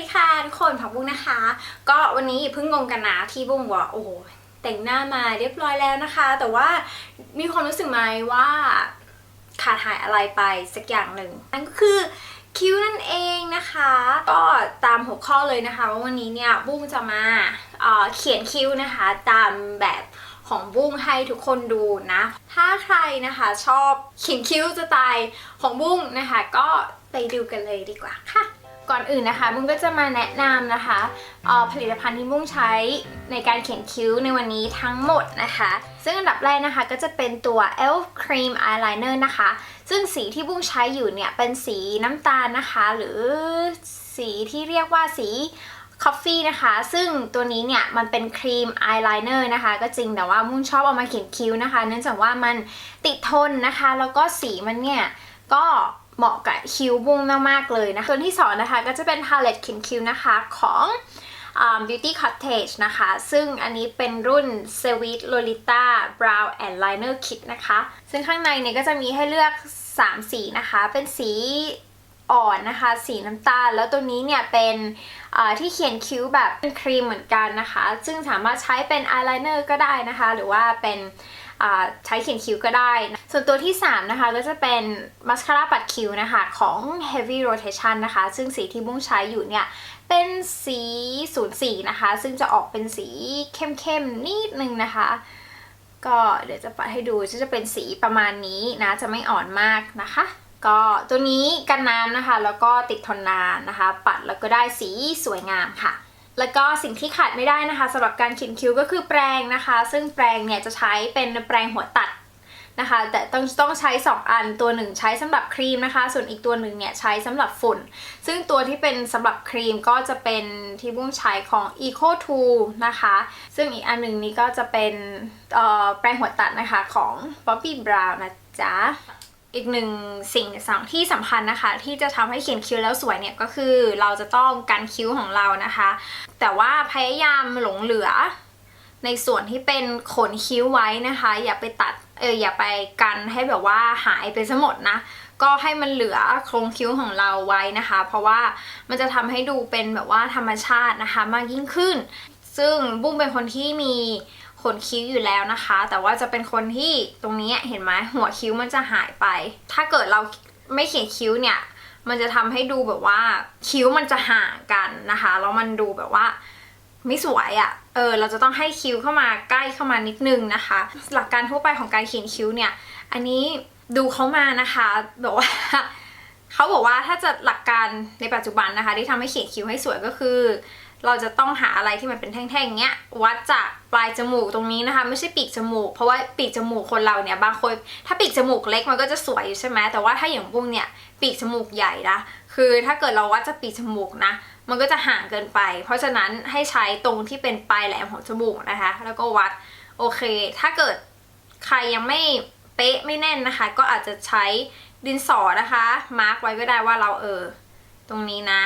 ดีค่ะทุกคนผักบุ้งนะคะ ก็วันนี้เพิ่งงงกันนะที่บุ้งว่าโอ้แต่งหน้ามาเรียบร้อยแล้วนะคะ แต่ว่ามีความรู้สึกไหมว่าขาดหายอะไรไปสักอย่างหนึ่งนั่นก็คือคิ้วนั่นเองนะคะ ก็ตามหัวข้อเลยนะคะ ว่าวันนี้เนี่ยบุ้งจะมาเเขียนคิ้วนะคะ ตามแบบของบุ้งให้ทุกคนดูนะ ถ้าใครนะคะชอบเขียนคิ้วสไตล์ของบุ้งนะคะ ก็ไปดูกันเลยดีกว่าค่ะ ก่อนอื่นนะคะบุ้งก็จะมาแนะนำนะคะออผลิตภัณฑ์ที่บุ้งใช้ในการเขียนคิ้วในวันนี้ทั้งหมดนะคะ ซึ่งอันดับแรกนะคะก็จะเป็นตัว Elf Cream Eyeliner นะคะ ซึ่งสีที่บุ้งใช้อยู่เนี่ยเป็นสีน้ำตาลนะคะ หรือสีที่เรียกว่าสีคอฟฟี่นะคะ ซึ่งตัวนี้เนี่ยมันเป็นครีมอายไลเนอร์นะคะ ก็จริงแต่ว่าบุ้งชอบเอามาเขียนคิ้วนะคะ เนื่องจากว่ามันติดทนนะคะ แล้วก็สีมันเนี่ยก็ เหมาะกับคิ้วบุ้งมากๆเลยนะคะตัวที่สองนะคะก็จะเป็นพาเลตเขียนคิ้วนะคะของ Beauty Cottage นะคะ ซึ่งอันนี้เป็นรุ่น Sweet Lolita Brow and Liner Kit นะคะ ซึ่งข้างในเนี่ยก็จะมีให้เลือก 3 สีนะคะ เป็นสีอ่อนนะคะ สีน้ำตาล แล้วตัวนี้เนี่ยเป็นที่เขียนคิ้วแบบเป็นครีมเหมือนกันนะคะ ซึ่งสามารถใช้เป็นอายไลเนอร์ก็ได้นะคะ หรือว่าเป็น ใช้เขียนคิ้วก็ได้ ส่วนตัวที่ 3 นะคะ ก็จะเป็นมัสคาร่าปัดคิ้วนะคะ ของ Heavy Rotation นะคะ ซึ่งสีที่บุ้งใช้อยู่เนี่ย เป็นสี 04 นะคะ ซึ่งจะออกเป็นสีเข้มๆ นิดนึงนะคะ ก็เดี๋ยวจะปัดให้ดูจะเป็นสีประมาณนี้นะ จะไม่อ่อนมากนะคะก็ตัวนี้กันน้ำนะคะ แล้วก็ติดทนนานนะคะ ปัดแล้วก็ได้สีสวยงามค่ะ แล้วก็สิ่งที่ขาดไม่ได้นะคะสำหรับการเขียนคิ้วก็คือแปรงนะคะ ซึ่งแปรงเนี่ยจะใช้เป็นแปรงหัวตัดนะคะแต่ต้องต้องใช้ 2 อันตัวหนึ่งใช้สำหรับครีมนะคะ ส่วนอีกตัวหนึ่งเนี่ยใช้สำหรับฝุ่น ซึ่งตัวที่เป็นสำหรับครีมก็จะเป็นที่บุ้งใช้ของ Eco 2นะคะ ซึ่งอีกอันหนึ่งนี้ก็จะเป็นเอ่อแปรงหัวตัดนะคะของ Bobbi Brown นะจ๊ะ อีกหนึ่งสิ่งสำที่สำคัญนะคะ ที่จะทำให้เขียนคิ้วแล้วสวยเนี่ยก็คือเราจะต้องกันคิ้วของเรานะคะ แต่ว่าพยายามหลงเหลือ ในส่วนที่เป็นขนคิ้วไว้นะคะ อย่าไปตัดเอออย่าไปกันให้แบบว่าหายไปซะหมดนะก็ให้มันเหลือโครงคิ้วของเราไว้นะคะ เพราะว่ามันจะทำให้ดูเป็นแบบว่าธรรมชาตินะคะ มากยิ่งขึ้น ซึ่งบุ้งเป็นคนที่มี ขนคิ้วอยู่แล้วนะคะ แต่ว่าจะเป็นคนที่ตรงนี้เห็นไหมหัวคิ้วมันจะหายไป ถ้าเกิดเราไม่เขียนคิ้วเนี่ยมันจะทำให้ดูแบบว่าคิ้วมันจะห่างกันนะคะแล้วมันดูแบบว่าไม่สวยอะ่ะ เออ เราจะต้องให้คิ้วเข้ามาใกล้เข้ามานิดนึงนะคะ หลักการทั่วไปของการเขียนคิ้วเนี่ย อันนี้ดูเขามานะคะแบอกว่าเขาบอกว่าถ้าจะหลักการในปัจจุบันนะคะ ที่ทำให้เขียนคิ้วให้สวยก็คือ เราจะต้องหาอะไรที่มันเป็นแท่งๆเงี้ยวัดจากปลายจมูกตรงนี้นะคะ ไม่ใช่ปีกจมูก เพราะว่าปีกจมูกคนเราเนี่ยบางคนถ้าปีกจมูกเล็กมันก็จะสวยอยู่ใช่ไหมแต่ว่าถ้าอย่างบุ้งเนี่ยปีกจมูกใหญ่นะคือถ้าเกิดเราวัดจากปีกจมูกนะ มันก็จะห่างเกินไป เพราะฉะนั้นให้ใช้ตรงที่เป็นปลายแหลมของจมูกนะคะ แล้วก็วัดโอเค ถ้าเกิดใครยังไม่เป๊ะไม่แน่นนะคะ ก็อาจจะใช้ดินสอนะคะมาร์กไว้ก็ได้ว่าเราเออตรงนี้นะ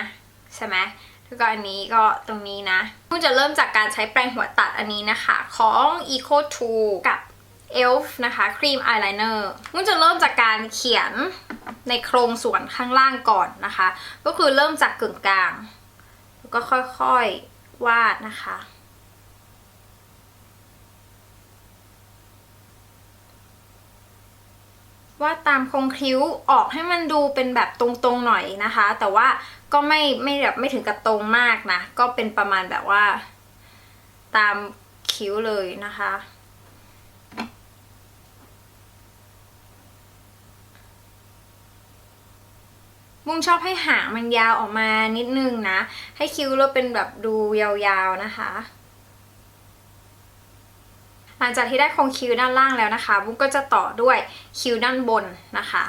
ใช่ไหม แล้วก็อันนี้ก็ตรงนี้นะมุ่งจะเริ่มจากการใช้แปรงหัวตัดอันนี้นะคะ ของ Eco 2 กับ Elf นะคะครีมอายไลเนอร์มุ่งจะเริ่มจากการเขียนในโครงส่วนข้างล่างก่อนนะคะ ก็คือเริ่มจากกึ่งกลาง แล้วก็ค่อยๆวาดนะคะ วาดตามโครงคิ้วออกให้มันดูเป็นแบบตรงๆหน่อยนะคะ แต่ว่าก็ไม่ไม่แบบไม่ถึงกับตรงมากนะ ก็เป็นประมาณแบบว่า ตามคิ้วเลยนะคะมุ้งชอบให้หางมันยาวออกมานิดนึงนะ ให้คิ้วเราเป็นแบบดูยาวๆนะคะ ลังจากที่ได้โครงคิ้วด้านล่างแล้วนะคะบุ้งก็จะต่อด้วยคิ้วด้านบนนะคะ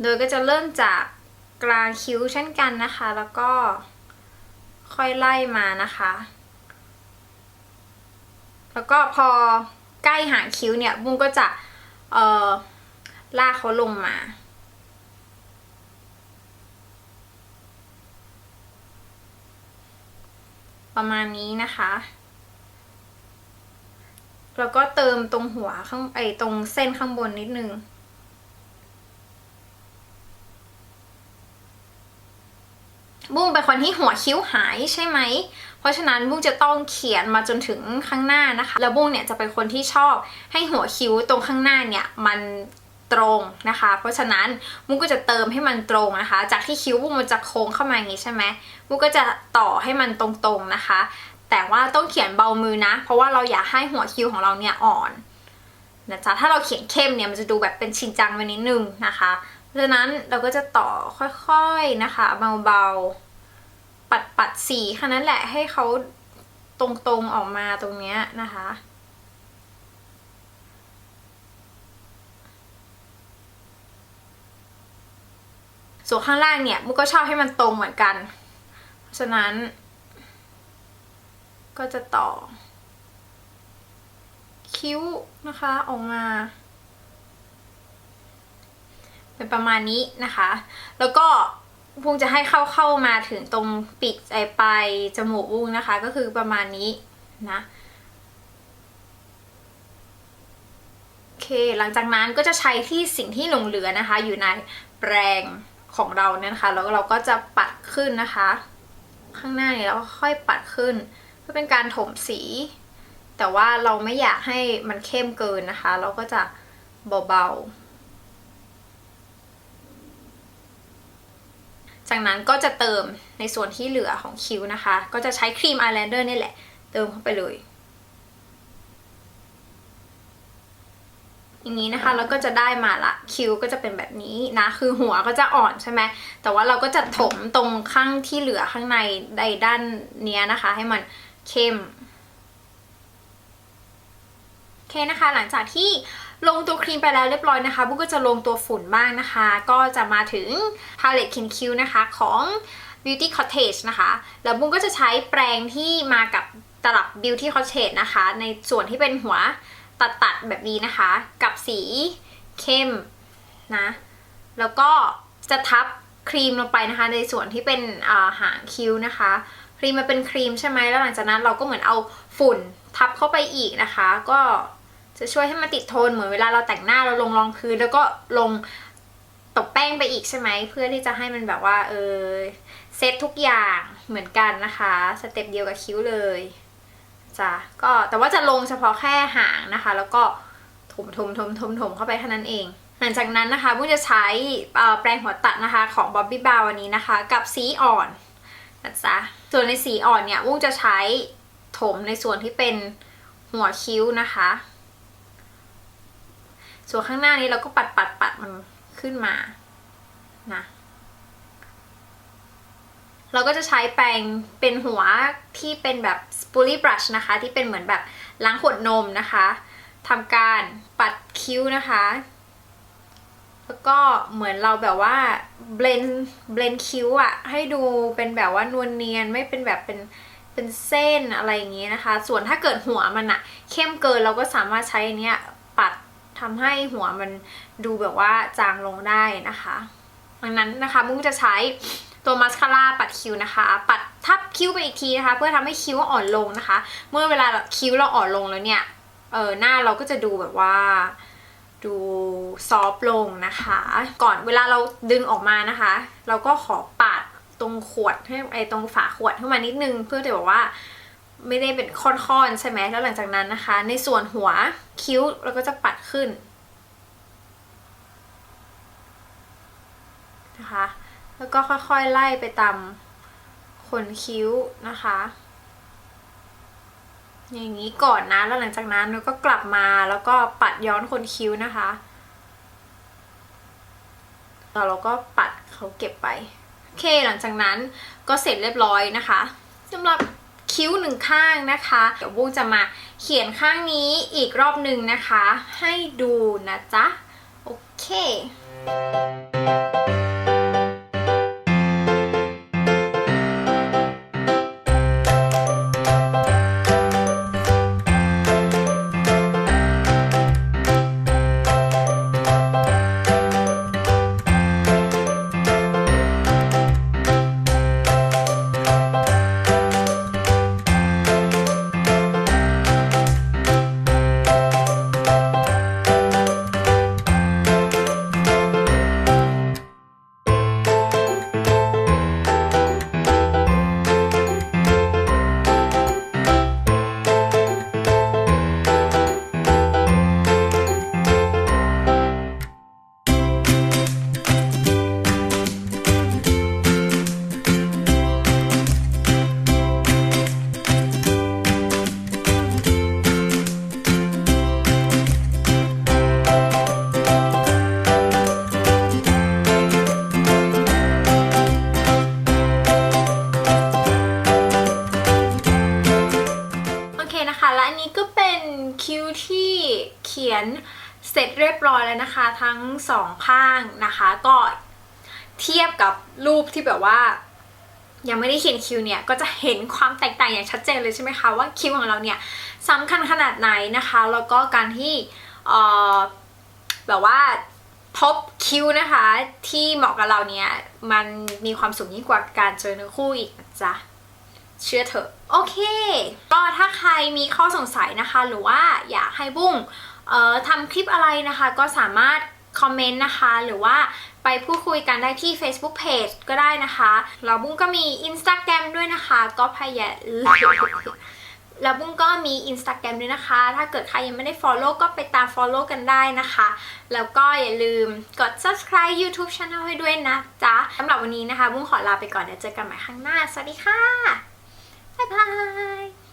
โดยก็จะเริ่มจากกลางคิ้วเช่นกันนะคะ แล้วก็ค่อยไล่มานะคะ แล้วก็พอใกล้หางคิ้วเนี่ยบุ้งก็จะเอ่อลากเขาลงมาประมาณนี้นะคะ แล้วก็เติมตรงหัวข้างไอตรงเส้นข้างบนนิดนึง บุ้งเป็นคนที่หัวคิ้วหายใช่ไหม เพราะฉะนั้นบุ้งจะต้องเขียนมาจนถึงข้างหน้านะคะ แล้วบุ้งเนี่ยจะเป็นคนที่ชอบให้หัวคิ้วตรงข้างหน้าเนี่ยมันตรงนะคะ เพราะฉะนั้นบุ้งก็จะเติมให้มันตรงนะคะ จากที่คิ้วบุ้งมันจะโค้งเข้ามาอย่างนี้ใช่ไหมบุ้งก็จะต่อให้มันตรงๆนะคะ แต่ว่าต้องเขียนเบามือนะ เพราะว่าเราอยากให้หัวคิ้วของเราเนี่ยอ่อนนะจ๊ะถ้าเราเขียนเข้มเนี่ยมันจะดูแบบเป็นชินจังไปนิดนึงนะคะเพราะฉะนั้นเราก็จะต่อค่อยๆนะคะ เบาๆปัดปัดสีแค่นั้นแหละให้เขาตรงๆออกมาตรงเนี้ยนะคะส่วนข้างล่างเนี่ยมุกก็ชอบให้มันตรงเหมือนกัน เพราะฉะนั้น ก็จะต่อ คิ้วนะคะออกมา เป็นประมาณนี้นะคะ แล้วก็บุ้งจะให้เข้าเข้ามาถึงตรงปิดไอปลายจมูกบุ้งนะคะ ก็คือประมาณนี้นะโอเคหลังจากนั้นก็จะใช้ที่สิ่งที่หลงเหลือนะคะ อยู่ในแปรงของเราเนี่ยนะคะ แล้วเราก็จะปัดขึ้นนะคะ ข้างหน้านี่เราก็ค่อยปัดขึ้น เพื่อเป็นการถมสี แต่ว่าเราไม่อยากให้มันเข้มเกินนะคะ เราก็จะเบาๆ จากนั้นก็จะเติมในส่วนที่เหลือของคิ้วนะคะ ก็จะใช้ครีมอายไลเนอร์นี่แหละ เติมเข้าไปเลยอย่างนี้นะคะแล้วก็จะได้มาละคิ้วก็จะเป็นแบบนี้นะ คือหัวก็จะอ่อนใช่ไหมแต่ว่าเราก็จะถมตรงข้างที่เหลือข้างในในด้านเนี้ยนะคะ ให้มัน เข้มโอเคนะคะ หลังจากที่ลงตัวครีมไปแล้วเรียบร้อยนะคะบุ๊กก็จะลงตัวฝุ่นบ้างนะคะ ก็จะมาถึงพาเลตคินคิวนะคะของ Beauty Cottage นะคะ แล้วบุ้งก็จะใช้แปรงที่มากับตลับ Beauty Cottage นะคะ ในส่วนที่เป็นหัวตัดตัดๆแบบนี้นะคะ กับสีเข้มนะ แล้วก็จะทับครีมลงไปนะคะ ในส่วนที่เป็นาหางคิ้วนะคะ รีมมันเป็นครีมใช่ไหมแล้วหลังจากนั้นเราก็เหมือนเอาฝุ่นทับเข้าไปอีกนะคะ ก็จะช่วยให้มันติดโทนเหมือนเวลาเราแต่งหน้าเราลงรองพื้นแล้วก็ลงตบแป้งไปอีกใช่ไหมเพื่อที่จะให้มันแบบว่าเออเซตทุกอย่างเหมือนกันนะคะสเต็ปเดียวกับคิ้วเลยจ้ะก็แต่ว่าจะลงเฉพาะแค่หางนะคะ แล้วก็ถมถมถมถมถมเข้าไปเท่านั้นเอง หลังจากนั้นนะคะบุ้งจะใช้แปรงหัวตัดนะคะของ Bobbi b r o w n วันนี้นะคะ กับสีอ่อนนะจ๊ะ ส่วนในสีอ่อนเนี่ยบุ้งจะใช้ถมในส่วนที่เป็นหัวคิ้วนะคะ ส่วนข้างหน้านี้เราก็ปัดปัดปัดมันขึ้นมานะเราก็จะใช้แปรงเป็นหัวที่เป็นแบบ spoolie brush นะคะ ที่เป็นเหมือนแบบล้างขวดนมนะคะทำการปัดคิ้วนะคะ แล้วก็เหมือนเราแบบว่า blend blend คิ้วอะให้ดูเป็นแบบว่านวลเนียนไม่เป็นแบบเป็นเป็นเส้นอะไรอย่างงี้นะคะ ส่วนถ้าเกิดหัวมันอะเข้มเกินเราก็สามารถใช้เนี้ยปัดทำให้หัวมันดูแบบว่าจางลงได้นะคะดังนั้นนะคะมุ้งจะใช้ตัวมาสคาร่าปัดคิ้วนะคะ ปัดทับคิ้วไปอีกทีนะคะ เพื่อทำให้คิ้วอ่อนลงนะคะ เมื่อเวลาคิ้วเราอ่อนลงแล้วเนี่ยเออหน้าเราก็จะดูแบบว่า ดูซอฟลงนะคะ ก่อนเวลาเราดึงออกมานะคะ เราก็ขอปาดตรงขวดให้ไอตรงฝาขวดขึ้นมานิดนึง เพื่อจะบอกว่าไม่ได้เป็นค่อนๆใช่ไหมแล้วหลังจากนั้นนะคะ ในส่วนหัวคิ้วเราก็จะปัดขึ้นนะคะ แล้วก็ค่อยๆไล่ไปตามขนคิ้วนะคะ อย่างนี้ก่อนนะแล้วหลังจากนั้นเราก็กลับมาแล้วก็ปัดย้อนขนคิ้วนะคะแล้วเราก็ปัดเขาเก็บไปโอเคหลังจากนั้นก็เสร็จเรียบร้อยนะคะสำหรับคิ้วหนึ่งข้างนะคะ เดี๋ยวบุ้งจะมาเขียนข้างนี้อีกรอบหนึ่งนะคะ ให้ดูนะจ๊ะ โอเค นเสร็จเรียบร้อยแล้วนะคะ ทั้งสองข้างนะคะ ก็เทียบกับรูปที่แบบว่า ยังไม่ได้เขียนคิวเนี่ย ก็จะเห็นความแตกต่างอย่างชัดเจนเลยใช่ไหมคะว่าคิวของเราเนี่ยสำคัญขนาดไหนนะคะ แล้วก็การที่แบบว่าพบคิวนะคะ ที่เหมาะกับเราเนี่ย มันมีความสุขยิ่งกว่าการเจอเนื้อคู่อีกนะจ๊ะเชื่อเถอะ โอเค ก็ถ้าใครมีข้อสงสัยนะคะ หรือว่าอยากให้บุ้ง ทำคลิปอะไรนะคะก็สามารถคอมเมนต์นะคะ หรือว่าไปพูดคุยกันได้ที่ Facebook Page ก็ได้นะคะแล้วบุ้งก็มี Instagram ด้วยนะคะ ก็พยายามแล้วบุ้งก็มี Instagram ด้วยนะคะ ถ้าเกิดใครยังไม่ได้ Follow ก็ไปตาม Follow กันได้นะคะ แล้วก็อย่าลืมกด subscribe YouTube Channel ให้ด้วยนะจ๊ะสำหรับวันนี้นะคะ บุ้งขอลาไปก่อนเดี๋ยวเจอกันใหม่ข้งหน้า สวัสดีค่ะ บ๊ายบาย